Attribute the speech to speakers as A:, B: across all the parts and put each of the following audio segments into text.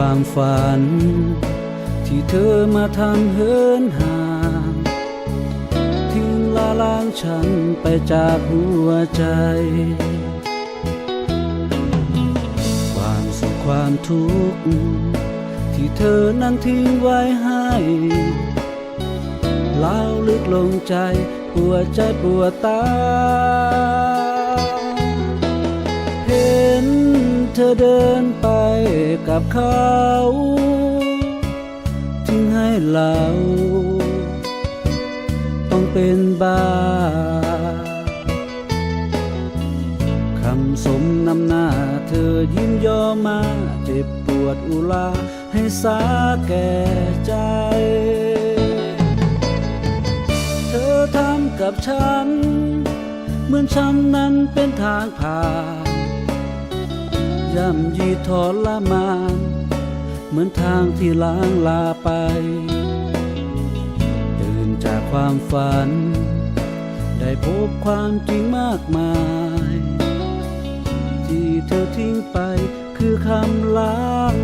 A: ความฝัน ที่เธอมาทำเหินห่างทิ้งละล้างฉันไปจากหัวใจ ความสุขความทุกข์ที่เธอนั้นทิ้งไว้ให้เล่าวลึกลงใจปวดใจปวดตา เห็น เธอเดินไปกับเขา ทิ้งให้เรา ต้องเป็นบ้าคำสมนำหน้าเธอยิ้มย่อมา เจ็บปวดอุลา ให้สาแก่ใจ เธอทำกับฉัน เหมือนฉันนั้นเป็นทางผ่าน ย่ำยีทรมาน เหมือนทางที่ล้างลาไป ตื่นจากความฝัน ได้พบความจริงมากมาย ที่เธอทิ้งไปคือคำล้าง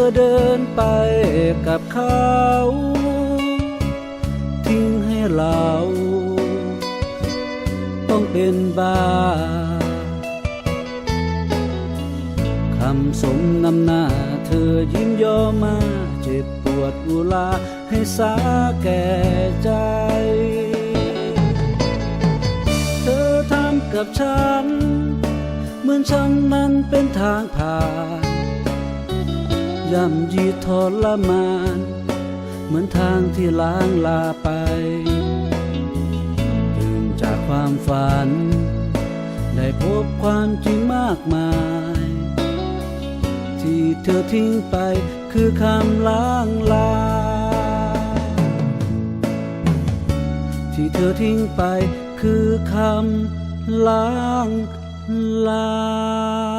A: ธอเดินไปกับเขา ทิ้งให้เรา ต้องเป็นบ้าคำสมนำหน้าเธอยิ้มย่อมาเจ็บปวดอุลาให้สาแก่ใจ เธอทำกับฉัน เหมือนฉันนั้นเป็นทางผ่าน ย่ำยีทรมาน เหมือนทางที่ล้างลาไปตื่นจากความฝัน ได้พบความจริงมากมาย ที่เธอทิ้งไปคือคำล้างลา ที่เธอทิ้งไปคือคำล้างลา